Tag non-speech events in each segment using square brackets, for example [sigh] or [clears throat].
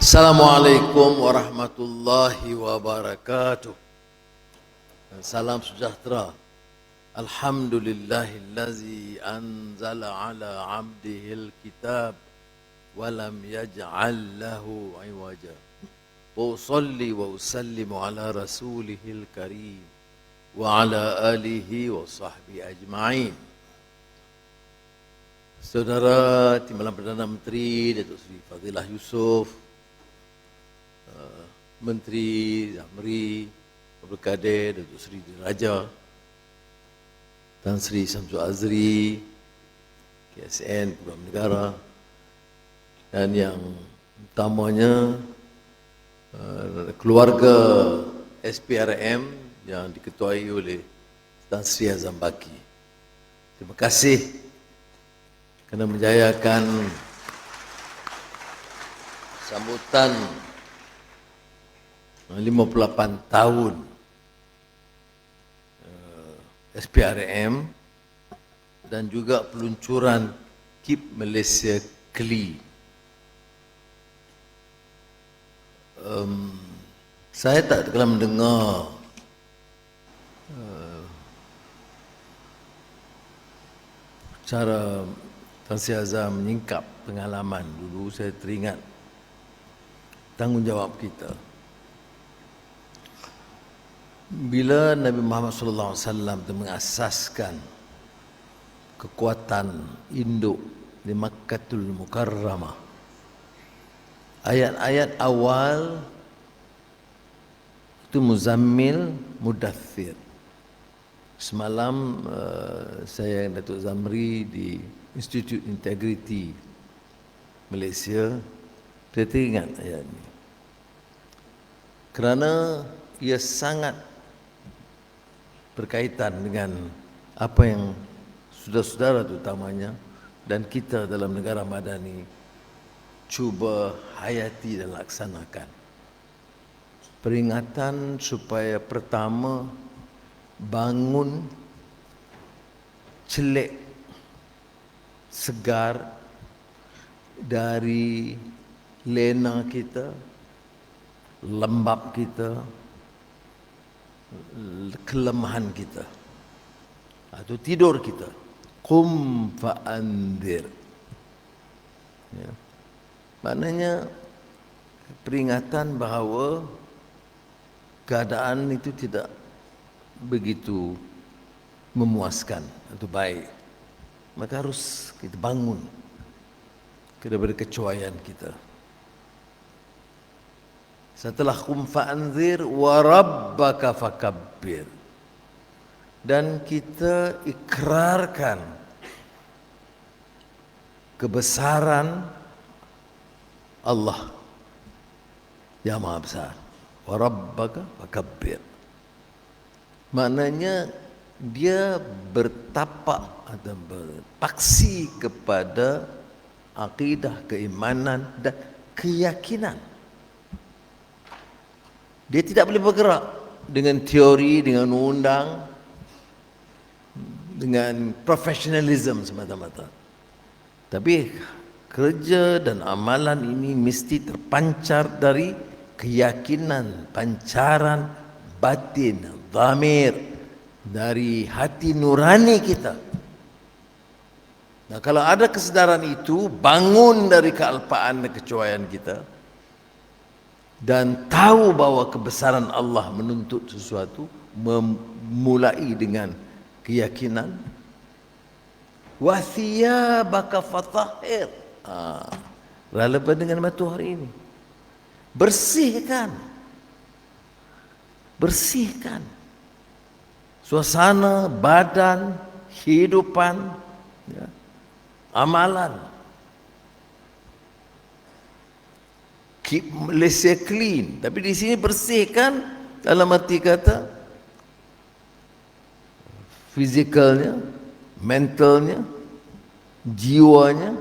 Assalamualaikum warahmatullahi wabarakatuh. Salam sejahtera. Alhamdulillahillazi anzala ala abdihil kitab walam yaj'al lahu iwaja. Wa usalli wa usallimu ala rasulihil karim wa ala alihi wa sahbihi ajma'in. Saudara Timbalan Perdana Menteri Datuk Seri Fadilah Yusof, Menteri Zamri, Abdul Kadir, Datuk Seri Diraja, Tan Sri Samsul Azri, KSN, Kebangsaan Negara, dan yang utamanya uh, keluarga SPRM yang diketuai oleh Tan Sri Azam Baki. Terima kasih kerana menjayakan sambutan 58 tahun eh, SPRM dan juga peluncuran Keep Malaysia Clean. Um, saya tak terkala mendengar uh, cara Tan Sri Azam menyingkap pengalaman dulu saya teringat tanggungjawab kita. Bila Nabi Muhammad sallallahu alaihi wasallam mengasaskan kekuatan induk di Makkatul Mukarramah. Ayat-ayat awal itu Muzammil Mudathir. Semalam uh, saya Datuk Zamri di Institute Integrity Malaysia saya teringat ayat ini kerana ia sangat berkaitan dengan apa yang saudara-saudara terutamanya dan kita dalam negara madani cuba hayati dan laksanakan. Peringatan supaya pertama bangun celik segar dari lena kita, lembab kita, kelemahan kita atau tidur kita. Kum fa'andir. Ya. Maknanya peringatan bahawa keadaan itu tidak begitu memuaskan atau baik maka harus kita bangun daripada kecuaian kita. Setelah kum fa'anzir wa rabbaka fakabbir. Dan kita ikrarkan kebesaran Allah yang maha besar. Wa rabbaka fakabbir. Maknanya dia bertapak atau berpaksi kepada akidah, keimanan dan keyakinan. Dia tidak boleh bergerak dengan teori, dengan undang, dengan profesionalism semata-mata. Tapi kerja dan amalan ini mesti terpancar dari keyakinan, pancaran batin, zamir, dari hati nurani kita. Nah, kalau ada kesedaran itu, bangun dari kealpaan dan kecuaian kita dan tahu bahawa kebesaran Allah menuntut sesuatu, memulai dengan keyakinan wasiya baka fatahir. Ah, relevan dengan batu hari ini. Bersihkan. Bersihkan suasana, badan, kehidupan, ya, amalan. Keep Malaysia clean. Tapi di sini bersihkan dalam arti kata fizikalnya, mentalnya, jiwanya,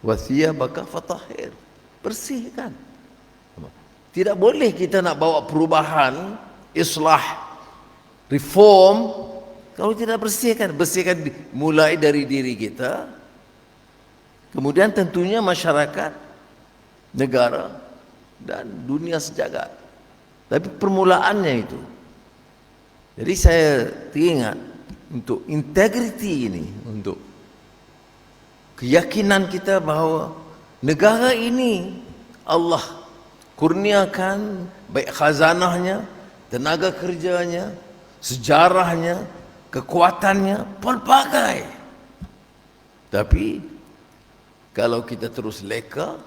wasiyah baka fatahir. Bersihkan. Tidak boleh kita nak bawa perubahan, islah, reform kalau tidak bersihkan bersihkan mulai dari diri kita kemudian tentunya masyarakat negara dan dunia sejagat. Tapi permulaannya itu. Jadi saya teringat untuk integriti ini, untuk keyakinan kita bahawa negara ini Allah kurniakan baik khazanahnya, tenaga kerjanya, sejarahnya, kekuatannya pelbagai. Tapi kalau kita terus leka,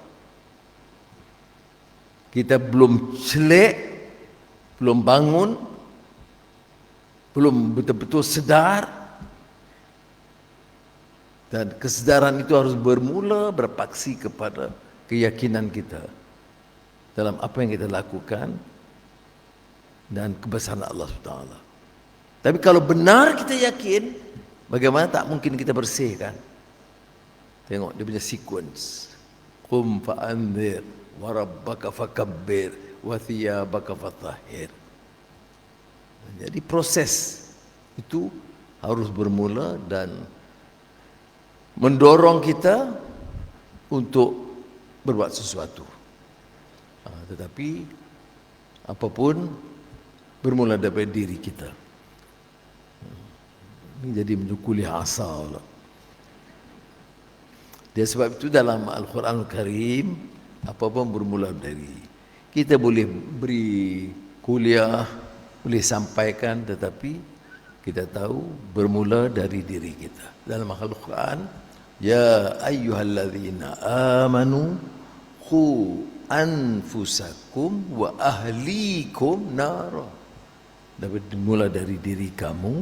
kita belum celik, belum bangun, belum betul-betul sedar dan kesedaran itu harus bermula berpaksi kepada keyakinan kita dalam apa yang kita lakukan dan kebesaran Allah SWT. Tapi kalau benar kita yakin, bagaimana tak mungkin kita bersihkan? Tengok dia punya sequence. Qum fa'anzir fakabbir wa thiyabaka fatahhir. Jadi proses itu harus bermula dan mendorong kita untuk berbuat sesuatu. Ha, tetapi apapun bermula dari diri kita. Ini jadi menyukuli asal. Dia sebab itu dalam Al-Quran Al-Karim apapun bermula dari kita boleh beri kuliah boleh sampaikan tetapi kita tahu bermula dari diri kita. Dalam Al-Quran ya ayyuhalladzina amanu khu anfusakum wa ahlikum nara. Dapat dimula dari diri kamu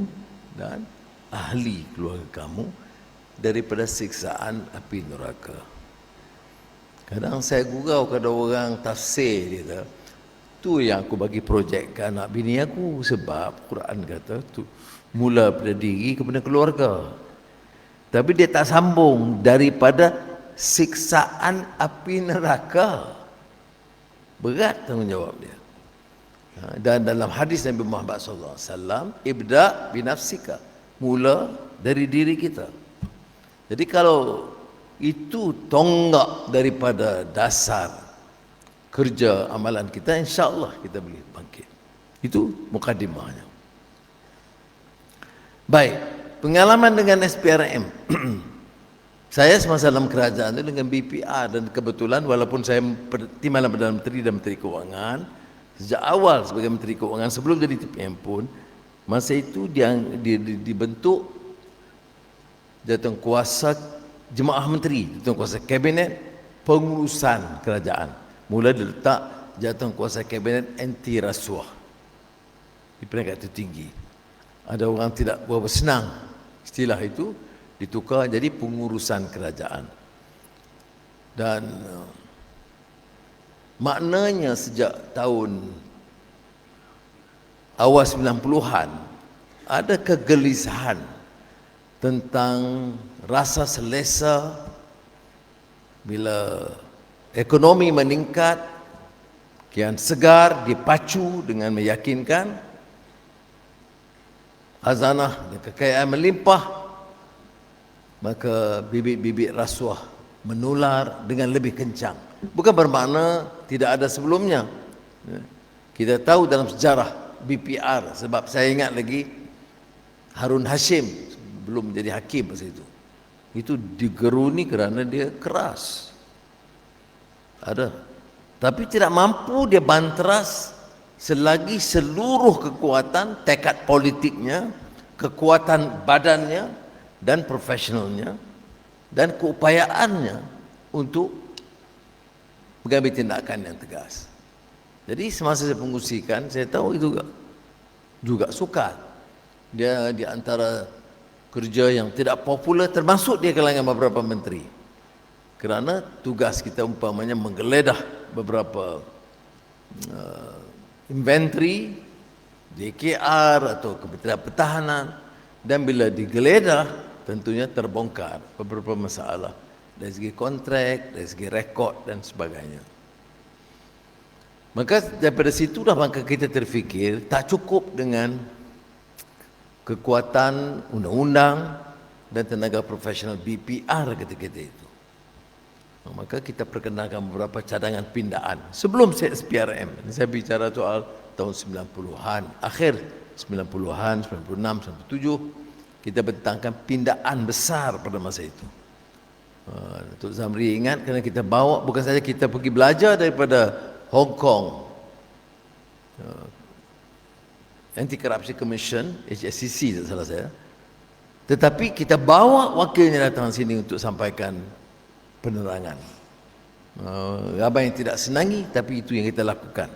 dan ahli keluarga kamu daripada siksaan api neraka kadang saya gurau kada orang tafsir dia Tu yang aku bagi projek ke anak bini aku sebab Quran kata tu mula pada diri kepada keluarga. Tapi dia tak sambung daripada siksaan api neraka. Berat tanggungjawab dia. Ha, dan dalam hadis Nabi Muhammad sallallahu alaihi wasallam, ibda binafsika. Mula dari diri kita. Jadi kalau itu tonggak daripada dasar kerja amalan kita insya-Allah kita boleh bangkit. Itu mukadimahnya. Baik, pengalaman dengan SPRM. [clears throat] saya semasa dalam kerajaan itu dengan BPR dan kebetulan walaupun saya timbalan Perdana Menteri dan Menteri Keuangan sejak awal sebagai Menteri Keuangan sebelum jadi TPM pun masa itu dia di, di, dibentuk jatuh kuasa jemaah menteri, jatuh kuasa kabinet pengurusan kerajaan. Mula diletak jatuh kuasa kabinet anti rasuah. Di peringkat tertinggi. Ada orang tidak berapa senang. Istilah itu ditukar jadi pengurusan kerajaan. Dan uh, maknanya sejak tahun awal 90-an ada kegelisahan tentang rasa selesa bila ekonomi meningkat, kian segar dipacu dengan meyakinkan azanah dan kekayaan melimpah, maka bibit-bibit rasuah menular dengan lebih kencang. Bukan bermakna tidak ada sebelumnya. Kita tahu dalam sejarah BPR sebab saya ingat lagi Harun Hashim belum menjadi hakim masa itu. Itu digeruni kerana dia keras. Ada. Tapi tidak mampu dia bantras selagi seluruh kekuatan, tekad politiknya, kekuatan badannya dan profesionalnya dan keupayaannya untuk mengambil tindakan yang tegas. Jadi semasa saya pengusikan, saya tahu itu juga, juga suka. Dia di antara kerja yang tidak popular termasuk dia kalangan beberapa menteri. Kerana tugas kita umpamanya menggeledah beberapa uh, inventory DKR atau Kementerian Pertahanan. Dan bila digeledah tentunya terbongkar beberapa masalah. Dari segi kontrak, dari segi rekod dan sebagainya. Maka daripada situ dah maka kita terfikir tak cukup dengan kekuatan undang-undang dan tenaga profesional BPR ketika itu. Maka kita perkenalkan beberapa cadangan pindaan. Sebelum saya SPRM, saya bicara soal tahun 90-an, akhir 90-an, 96, 97, kita bentangkan pindaan besar pada masa itu. Uh, Datuk Zamri ingat kerana kita bawa bukan saja kita pergi belajar daripada Hong Kong uh, Anti-Corruption Commission HSCC tak salah saya. Tetapi kita bawa wakilnya datang sini untuk sampaikan penerangan. Uh, apa yang tidak senangi tapi itu yang kita lakukan.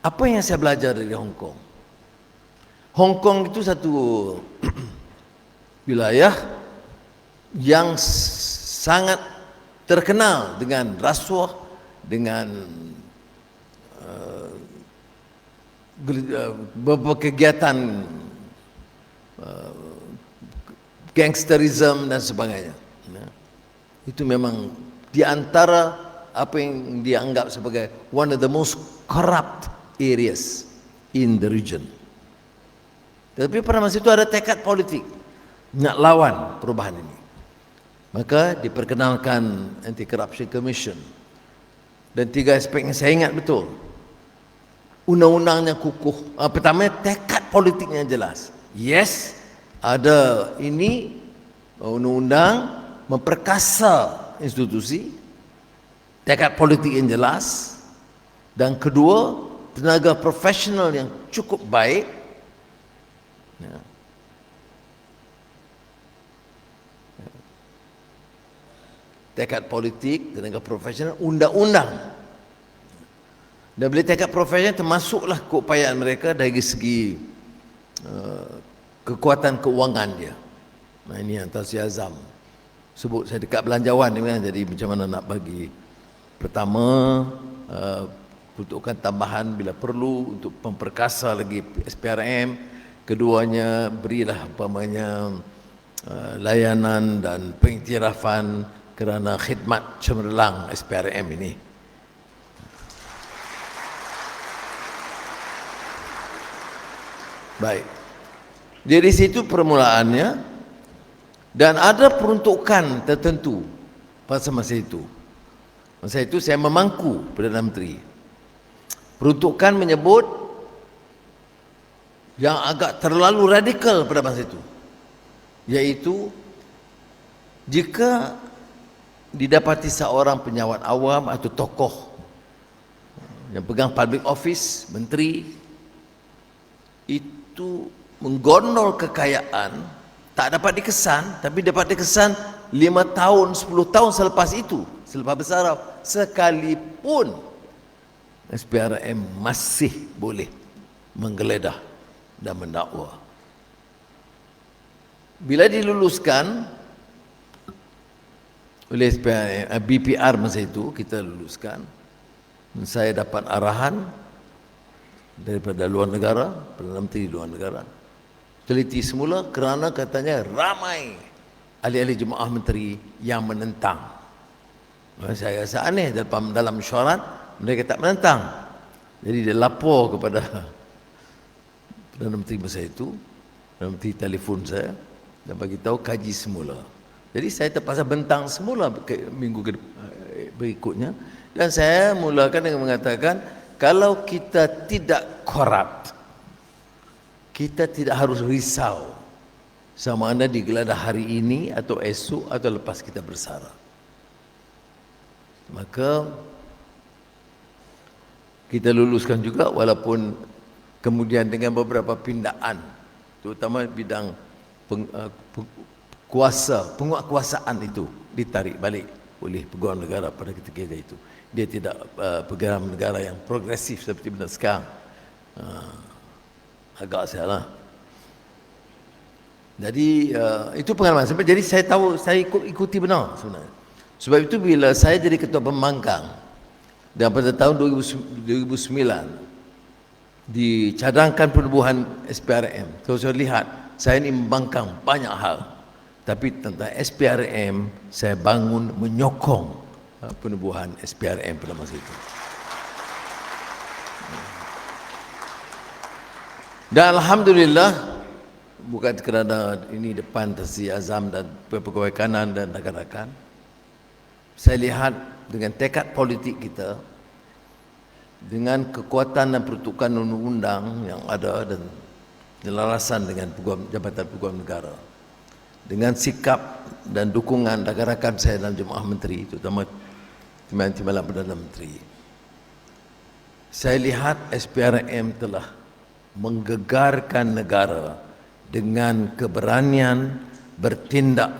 Apa yang saya belajar dari Hong Kong? Hong Kong itu satu [clears throat] wilayah yang sangat terkenal dengan rasuah dengan uh, beberapa kegiatan uh, gangsterism dan sebagainya. Ya. Itu memang di antara apa yang dianggap sebagai one of the most corrupt areas in the region. Tetapi pada masa itu ada tekad politik nak lawan perubahan ini. Maka diperkenalkan Anti-Corruption Commission. Dan tiga aspek yang saya ingat betul. Undang-undangnya kukuh. Uh, pertama, tekad politiknya jelas. Yes, ada ini undang-undang memperkasa institusi. Tekad politik yang jelas. Dan kedua, tenaga profesional yang cukup baik. Ya. tekad politik, tenaga profesional, undang-undang. Dan bila tekad profesional termasuklah keupayaan mereka dari segi uh, kekuatan keuangan dia. Nah ini yang Tansi Azam sebut saya dekat belanjawan ni kan jadi macam mana nak bagi pertama uh, peruntukan tambahan bila perlu untuk memperkasa lagi SPRM keduanya berilah umpamanya uh, layanan dan pengiktirafan kerana khidmat cemerlang SPRM ini. Baik. Jadi situ permulaannya dan ada peruntukan tertentu pada masa itu. Masa itu saya memangku Perdana Menteri. Peruntukan menyebut yang agak terlalu radikal pada masa itu. Iaitu jika didapati seorang penyawat awam atau tokoh yang pegang public office, menteri itu menggondol kekayaan tak dapat dikesan tapi dapat dikesan lima tahun, sepuluh tahun selepas itu selepas bersaraf sekalipun SPRM masih boleh menggeledah dan mendakwa. Bila diluluskan oleh BPR masa itu kita luluskan saya dapat arahan daripada luar negara Perdana Menteri luar negara. Teliti semula kerana katanya ramai ahli-ahli jemaah menteri yang menentang. Saya rasa aneh dalam, dalam syarat mereka tak menentang. Jadi dia lapor kepada [laughs] Perdana Menteri masa itu Perdana Menteri telefon saya dan bagi tahu kaji semula. Jadi saya terpaksa bentang semula minggu eh, berikutnya. Dan saya mulakan dengan mengatakan kalau kita tidak korup kita tidak harus risau sama ada digeledah hari ini atau esok atau lepas kita bersara. Maka kita luluskan juga walaupun kemudian dengan beberapa pindaan terutama bidang peng, uh, kuasa, penguatkuasaan itu ditarik balik oleh pegawai negara pada ketika itu. Dia tidak uh, pegawai negara yang progresif seperti benar sekarang. Uh, agak salah. Jadi uh, itu pengalaman sampai jadi saya tahu saya ikut ikuti benar sebenarnya. Sebab itu bila saya jadi ketua pembangkang dan pada tahun 2009 dicadangkan penubuhan SPRM. Kalau saya lihat saya ini membangkang banyak hal tapi tentang SPRM saya bangun menyokong penubuhan SPRM pada masa itu. Dan Alhamdulillah bukan kerana ini depan Tasi Azam dan pegawai kanan dan rakan-rakan saya lihat dengan tekad politik kita dengan kekuatan dan peruntukan undang-undang yang ada dan jelarasan dengan peguam, Jabatan Peguam Negara dengan sikap dan dukungan rakan-rakan saya dalam Jemaah Menteri terutama Timbalan Perdana Menteri saya lihat SPRM telah menggegarkan negara dengan keberanian bertindak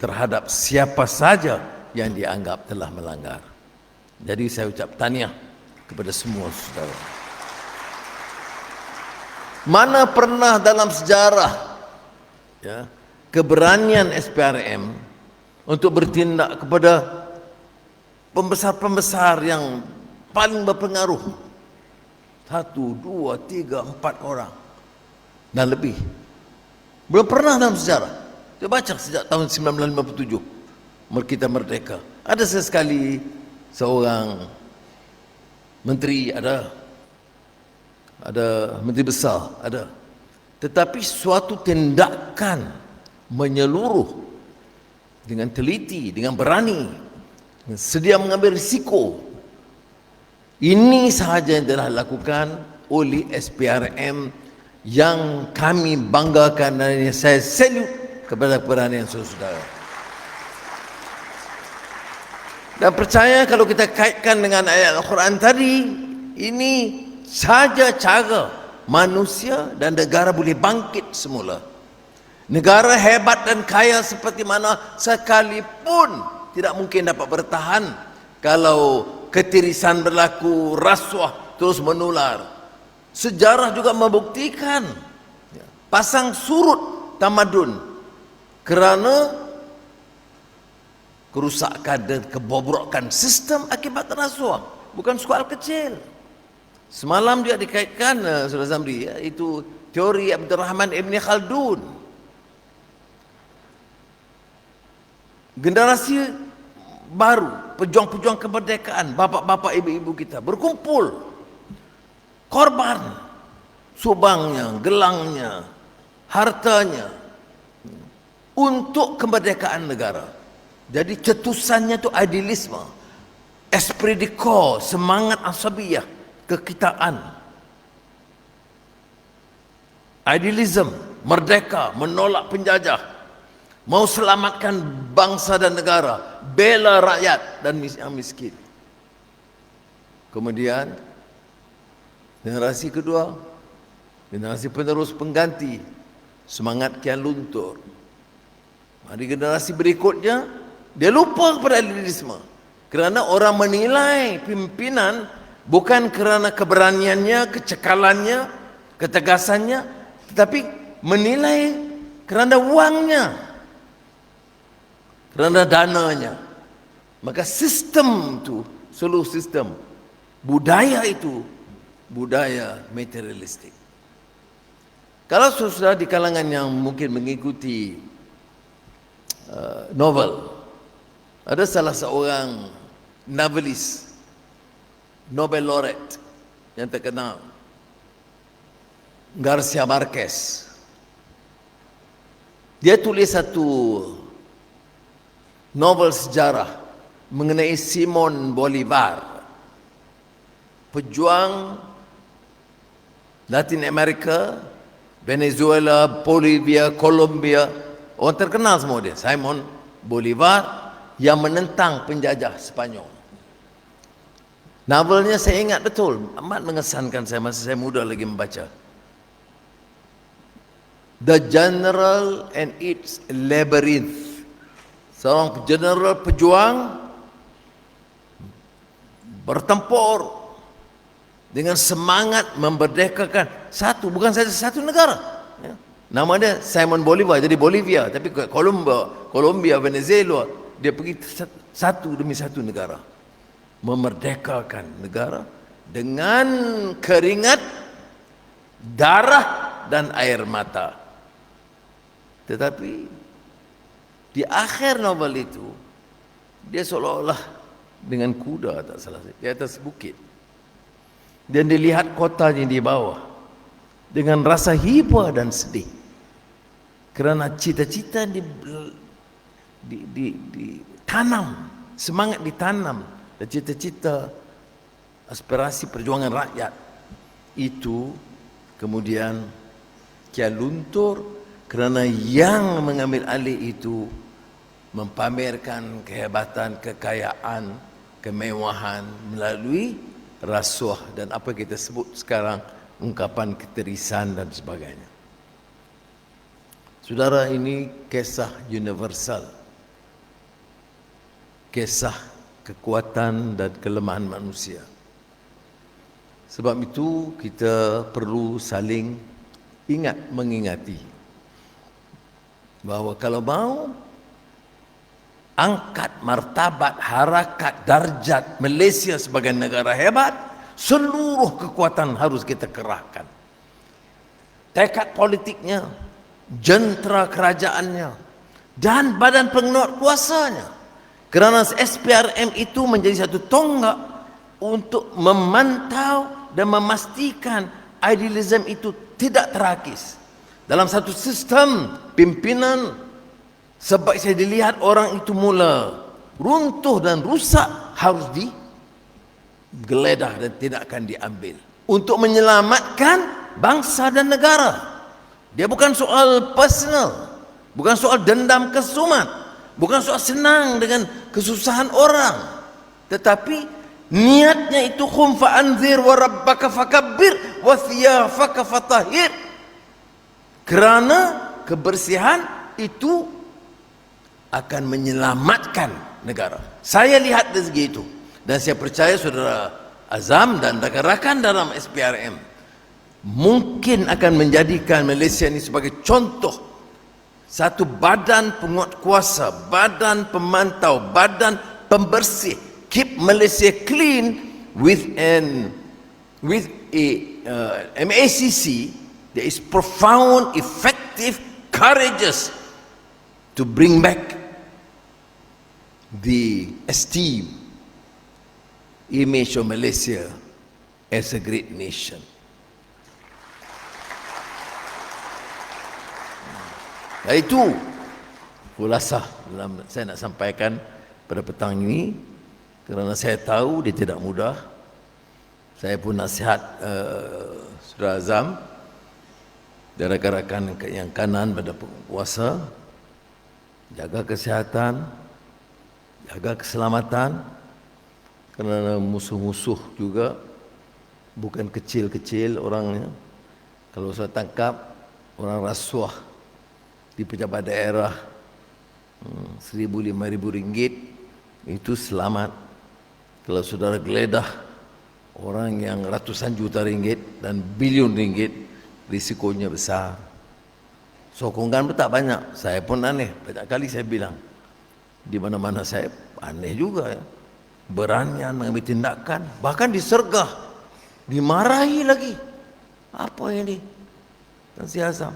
terhadap siapa saja yang dianggap telah melanggar. Jadi saya ucap tahniah kepada semua saudara. Mana pernah dalam sejarah ya, keberanian SPRM untuk bertindak kepada pembesar-pembesar yang paling berpengaruh. Satu, dua, tiga, empat orang. Dan lebih. Belum pernah dalam sejarah. Saya baca sejak tahun 1957 kita merdeka. Ada sesekali seorang menteri ada. Ada menteri besar ada. Tetapi suatu tindakan menyeluruh dengan teliti dengan berani sedia mengambil risiko ini sahaja yang telah dilakukan oleh SPRM yang kami banggakan dan saya salute kepada keberanian saudara. Dan percaya kalau kita kaitkan dengan ayat Al-Quran tadi, ini saja cara manusia dan negara boleh bangkit semula. Negara hebat dan kaya seperti mana sekalipun tidak mungkin dapat bertahan kalau ketirisan berlaku, rasuah terus menular. Sejarah juga membuktikan ya, pasang surut tamadun kerana kerusakan dan kebobrokan sistem akibat rasuah. Bukan soal kecil. Semalam juga dikaitkan uh, Saudara Zamri ya, itu teori Abdul Rahman Ibn Khaldun. Generasi baru pejuang-pejuang kemerdekaan bapak-bapak ibu-ibu kita berkumpul. Korban subangnya gelangnya hartanya untuk kemerdekaan negara. Jadi cetusannya itu idealisme. Esprit de corps semangat asabiyah kekitaan. Idealism merdeka menolak penjajah mau selamatkan bangsa dan negara, bela rakyat dan yang miskin. Kemudian generasi kedua, generasi penerus pengganti, semangat kian luntur. Mari generasi berikutnya, dia lupa kepada idealisme. Kerana orang menilai pimpinan bukan kerana keberaniannya, kecekalannya, ketegasannya, tetapi menilai kerana uangnya kerana dananya maka sistem itu seluruh sistem budaya itu budaya materialistik. Kalau sudah di kalangan yang mungkin mengikuti uh, novel ada salah seorang novelis Nobel laureate yang terkenal Garcia Marquez. Dia tulis satu novel sejarah mengenai Simon Bolivar pejuang Latin America Venezuela Bolivia Colombia. Orang terkenal semua dia. Simon Bolivar yang menentang penjajah Spanyol novelnya saya ingat betul. Amat mengesankan saya masa saya muda lagi membaca. The General and its Labyrinth. Seorang general pejuang bertempur dengan semangat memerdekakan satu bukan saja satu negara ya. nama dia Simon Bolivar jadi Bolivia tapi Colombia Colombia Venezuela dia pergi satu demi satu negara memerdekakan negara dengan keringat darah dan air mata tetapi di akhir novel itu dia seolah-olah dengan kuda tak salah. Di atas bukit. Dan dilihat kotanya di bawah. Dengan rasa hiba dan sedih. Kerana cita-cita di, di, di, di ditanam, semangat ditanam dan cita-cita aspirasi perjuangan rakyat. Itu kemudian kia luntur. Kerana yang mengambil alih itu mempamerkan kehebatan, kekayaan, kemewahan melalui rasuah dan apa kita sebut sekarang ungkapan keterisan dan sebagainya. Saudara ini kisah universal. Kisah kekuatan dan kelemahan manusia. Sebab itu kita perlu saling ingat mengingati bahawa kalau mau angkat martabat harakat darjat Malaysia sebagai negara hebat seluruh kekuatan harus kita kerahkan. Tekad politiknya jentera kerajaannya dan badan penguat kuasanya. Kerana SPRM itu menjadi satu tonggak untuk memantau dan memastikan idealism itu tidak terakis. Dalam satu sistem pimpinan sebab saya dilihat orang itu mula runtuh dan rusak harus digeledah dan tidak akan diambil. Untuk menyelamatkan bangsa dan negara. Dia bukan soal personal bukan soal dendam kesumat bukan soal senang dengan kesusahan orang. Tetapi Niatnya itu khum fa anzir wa rabbaka fakabbir wa thiyafaka fatahir. Kerana kebersihan itu akan menyelamatkan negara. Saya lihat dari segi itu. Dan saya percaya saudara Azam dan rakan-rakan dalam SPRM mungkin akan menjadikan Malaysia ini sebagai contoh satu badan penguat kuasa, badan pemantau, badan pembersih keep Malaysia clean with an with a uh, MACC that is profound, effective, courageous to bring back the esteem, image of Malaysia as a great nation. Nah, itu kulasah dalam saya nak sampaikan pada petang ini kerana saya tahu dia tidak mudah. Saya pun nasihat uh, Saudara Azam dan rakan-rakan yang kanan pada puasa jaga kesihatan, jaga keselamatan kerana musuh-musuh juga bukan kecil-kecil orangnya. Kalau saya tangkap orang rasuah di pejabat daerah hmm, seribu lima ribu ringgit itu selamat. Kalau saudara geledah orang yang ratusan juta ringgit dan bilion ringgit risikonya besar. Sokongan pun tak banyak. Saya pun aneh. Banyak kali saya bilang di mana-mana saya aneh juga ya beranian mengambil tindakan bahkan disergah dimarahi lagi apa ini dan siasa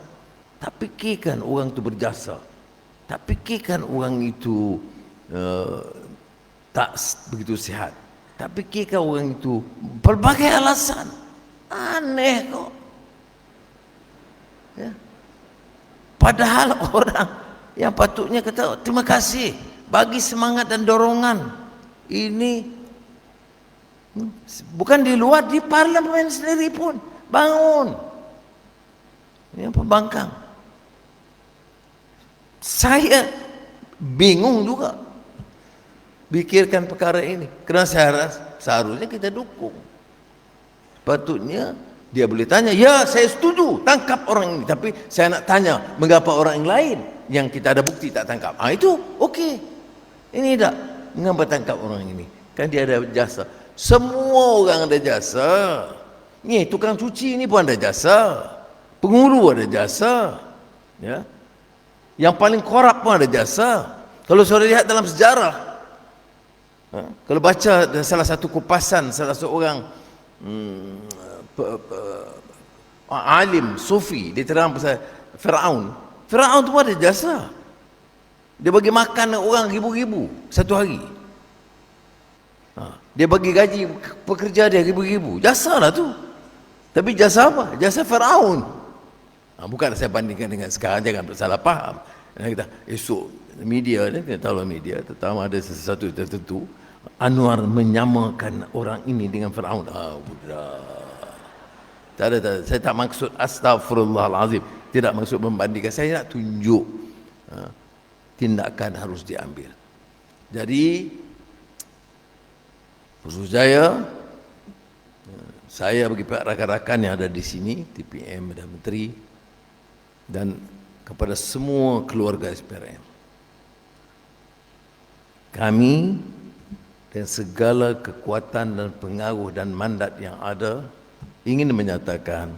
tak fikirkan orang itu berjasa tak fikirkan orang itu uh, tak begitu sihat. Tak fikirkan orang itu berbagai alasan. Aneh kok. Ya. Padahal [laughs] orang yang patutnya kata terima kasih bagi semangat dan dorongan ini hmm, bukan di luar di parlimen sendiri pun bangun ini pembangkang saya bingung juga Pikirkan perkara ini. Kerana saya rasa seharusnya kita dukung. Patutnya dia boleh tanya, ya saya setuju tangkap orang ini. Tapi saya nak tanya, mengapa orang yang lain yang kita ada bukti tak tangkap? Ah itu okey. Ini tak, mengapa tangkap orang ini? Kan dia ada jasa. Semua orang ada jasa. Ni tukang cuci ni pun ada jasa. Penguru ada jasa. Ya. Yang paling korup pun ada jasa. Kalau saudara lihat dalam sejarah, Ha? Kalau baca salah satu kupasan salah seorang hmm, alim sufi dia terang pasal Firaun. Firaun tu ada jasa. Dia bagi makan orang ribu-ribu satu hari. Ha. Dia bagi gaji pekerja dia ribu-ribu. Jasa lah tu. Tapi jasa apa? Jasa Firaun. Ha, bukan saya bandingkan dengan sekarang jangan salah faham. Kita esok media kita tahu lah media, terutama ada sesuatu tertentu, Anwar menyamakan orang ini dengan Firaun. Ah, budak. Tak ada, tak ada. Saya tak maksud astagfirullahalazim. Tidak maksud membandingkan. Saya nak tunjuk ha, tindakan harus diambil. Jadi, Jaya, saya bagi pihak rakan-rakan yang ada di sini, TPM dan Menteri, dan kepada semua keluarga SPRM. Kami dan segala kekuatan dan pengaruh dan mandat yang ada ingin menyatakan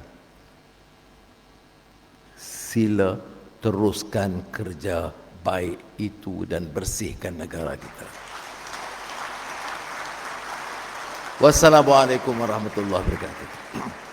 sila teruskan kerja baik itu dan bersihkan negara kita. Wassalamualaikum warahmatullahi wabarakatuh.